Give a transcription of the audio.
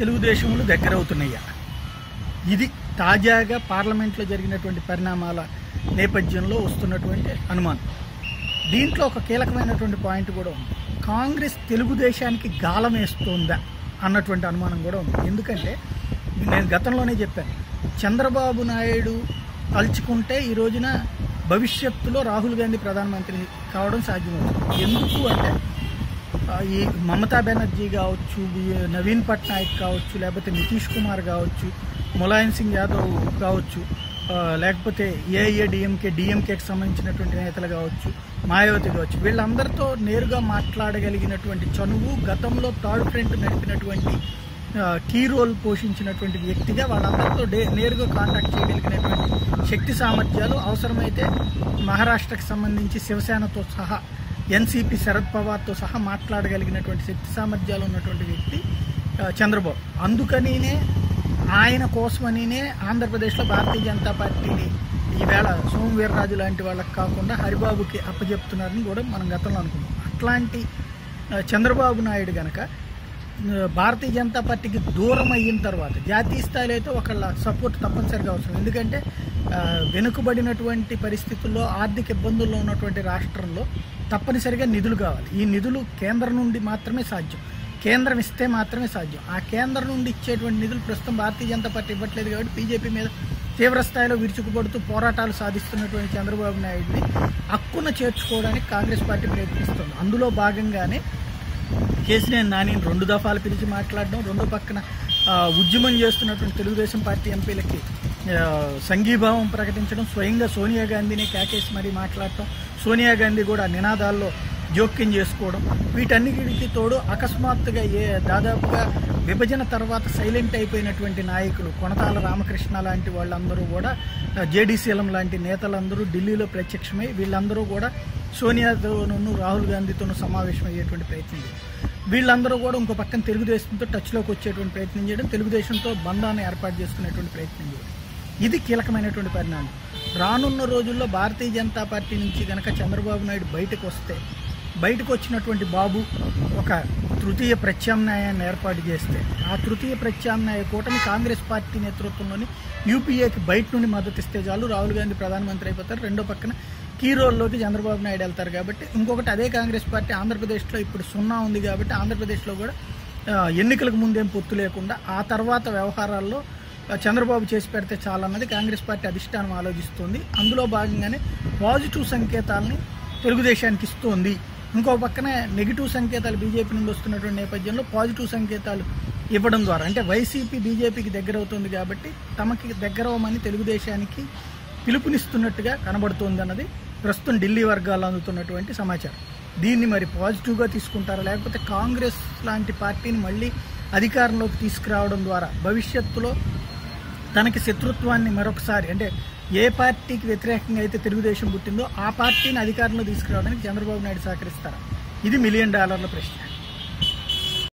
తెలుగుదేశంలో దగ్గరవుతున్నాయా. ఇది తాజాగా పార్లమెంట్లో జరిగినటువంటి పరిణామాల నేపథ్యంలో వస్తున్నటువంటి అనుమానం. దీంట్లో ఒక కీలకమైనటువంటి పాయింట్ కూడా ఉంది. కాంగ్రెస్ తెలుగుదేశానికి గాలం వేస్తుందా అన్నటువంటి అనుమానం కూడా ఉంది. ఎందుకంటే నేను గతంలోనే చెప్పాను. చంద్రబాబు నాయుడు తలుచుకుంటే ఈ రోజున భవిష్యత్తులో రాహుల్ గాంధీ ప్రధానమంత్రి కావడం సాధ్యమవుతుంది. ఎందుకు అంటే ఈ మమతా బెనర్జీ కావచ్చు నవీన్ పట్నాయక్ కావచ్చు లేకపోతే నితీష్ కుమార్ కావచ్చు ములాయం సింగ్ యాదవ్ కావచ్చు లేకపోతే ఏఏ డిఎంకే డిఎంకేకి సంబంధించినటువంటి నేతలు కావచ్చు మాయావతి కావచ్చు వీళ్ళందరితో నేరుగా మాట్లాడగలిగినటువంటి చనువు గతంలో థర్డ్ ఫ్రంట్ నడిపినటువంటి కీ రోల్ పోషించినటువంటి వ్యక్తిగా వాళ్ళందరితో డే నేరుగా కాంటాక్ట్ చేయగలిగినటువంటి శక్తి సామర్థ్యాలు అవసరమైతే మహారాష్ట్రకు సంబంధించి శివసేనతో సహా ఎన్సీపీ శరద్ పవార్తో సహా మాట్లాడగలిగినటువంటి శక్తి సామర్థ్యాలు ఉన్నటువంటి వ్యక్తి చంద్రబాబు. అందుకనినే ఆయన కోసమనినే ఆంధ్రప్రదేశ్లో భారతీయ జనతా పార్టీని ఈవేళ సోమవీర్రాజు లాంటి వాళ్ళకి కాకుండా హరిబాబుకి అప్పజెప్తున్నారని కూడా మనం గతంలో అనుకున్నాం. అట్లాంటి చంద్రబాబు నాయుడు గనక భారతీయ జనతా పార్టీకి దూరం అయిన తర్వాత జాతీయ స్థాయిలో అయితే ఒకళ్ళ సపోర్ట్ తప్పనిసరిగా అవసరం. ఎందుకంటే వెనుకబడినటువంటి పరిస్థితుల్లో ఆర్థిక ఇబ్బందుల్లో ఉన్నటువంటి రాష్ట్రంలో తప్పనిసరిగా నిధులు కావాలి. ఈ నిధులు కేంద్రం నుండి మాత్రమే సాధ్యం. కేంద్రం ఇస్తే మాత్రమే సాధ్యం. ఆ కేంద్రం నుండి ఇచ్చేటువంటి నిధులు ప్రస్తుతం భారతీయ జనతా పార్టీ ఇవ్వట్లేదు కాబట్టి బీజేపీ మీద తీవ్రస్థాయిలో విరుచుకుపడుతూ పోరాటాలు సాధిస్తున్నటువంటి చంద్రబాబు నాయుడిని హక్కున చేర్చుకోవడానికి కాంగ్రెస్ పార్టీ ప్రయత్నిస్తుంది. అందులో భాగంగానే కేసీఆర్ నానిని రెండు దఫాలు పిలిచి మాట్లాడడం రెండు పక్కన ఉద్యమం చేస్తున్నటువంటి తెలుగుదేశం పార్టీ ఎంపీలకి సంఘీభావం ప్రకటించడం స్వయంగా సోనియా గాంధీని కేకేసి మరీ మాట్లాడటం సోనియా గాంధీ కూడా నినాదాల్లో జోక్యం చేసుకోవడం వీటన్నిటికి తోడు అకస్మాత్తుగా ఏ దాదాపుగా విభజన తర్వాత సైలెంట్ అయిపోయినటువంటి నాయకులు కొనతాల రామకృష్ణ లాంటి వాళ్ళందరూ కూడా జేడీసీఎం లాంటి నేతలందరూ ఢిల్లీలో ప్రత్యక్షమై వీళ్ళందరూ కూడా సోనియాతోనూ రాహుల్ గాంధీతోనూ సమావేశం అయ్యేటువంటి ప్రయత్నం వీళ్ళందరూ కూడా ఇంకో పక్కన తెలుగుదేశంతో టచ్లోకి వచ్చేటువంటి ప్రయత్నం చేయడం తెలుగుదేశంతో బంధాన్ని ఏర్పాటు చేసుకునేటువంటి ప్రయత్నం చేయడం ఇది కీలకమైనటువంటి పరిణామం. రానున్న రోజుల్లో భారతీయ జనతా పార్టీ నుంచి కనుక చంద్రబాబు నాయుడు బయటకు వస్తే బయటకు వచ్చినటువంటి బాబు ఒక తృతీయ ప్రత్యామ్నాయాన్ని ఏర్పాటు చేస్తే ఆ తృతీయ ప్రత్యామ్నాయ కూటమి కాంగ్రెస్ పార్టీ నేతృత్వంలోని యూపీఏకి బయట నుండి మద్దతు ఇస్తే చాలు. రాహుల్ గాంధీ ప్రధానమంత్రి అయిపోతారు. రెండో పక్కన కీ రోల్లోకి చంద్రబాబు నాయుడు వెళ్తారు కాబట్టి ఇంకొకటి అదే కాంగ్రెస్ పార్టీ ఆంధ్రప్రదేశ్లో ఇప్పుడు సున్నా ఉంది కాబట్టి ఆంధ్రప్రదేశ్లో కూడా ఎన్నికలకు ముందేం పొత్తు లేకుండా ఆ తర్వాత వ్యవహారాల్లో చంద్రబాబు చేసి పెడితే చాలన్నది కాంగ్రెస్ పార్టీ అధిష్టానం ఆలోచిస్తుంది. అందులో భాగంగానే పాజిటివ్ సంకేతాలని తెలుగుదేశానికి ఇస్తోంది. ఇంకో పక్కనే నెగిటివ్ సంకేతాలు బీజేపీ నుండి వస్తున్నటువంటి నేపథ్యంలో పాజిటివ్ సంకేతాలు ఇవ్వడం ద్వారా అంటే వైసీపీ బీజేపీకి దగ్గర అవుతుంది కాబట్టి తమకి దగ్గర అవ్వమని తెలుగుదేశానికి పిలుపునిస్తున్నట్టుగా కనబడుతోంది అన్నది ప్రస్తుతం ఢిల్లీ వర్గాల్లో అందుతున్నటువంటి సమాచారం. దీన్ని మరి పాజిటివ్గా తీసుకుంటారా? లేకపోతే కాంగ్రెస్ లాంటి పార్టీని మళ్ళీ అధికారంలోకి తీసుకురావడం ద్వారా భవిష్యత్తులో తనకి శత్రుత్వాన్ని మరొకసారి అంటే ఏ పార్టీకి వ్యతిరేకంగా అయితే తెలుగుదేశం పుట్టిందో ఆ పార్టీని అధికారంలో తీసుకురావడానికి చంద్రబాబు నాయుడు సహకరిస్తారా? ఇది మిలియన్ డాలర్ల ప్రశ్న.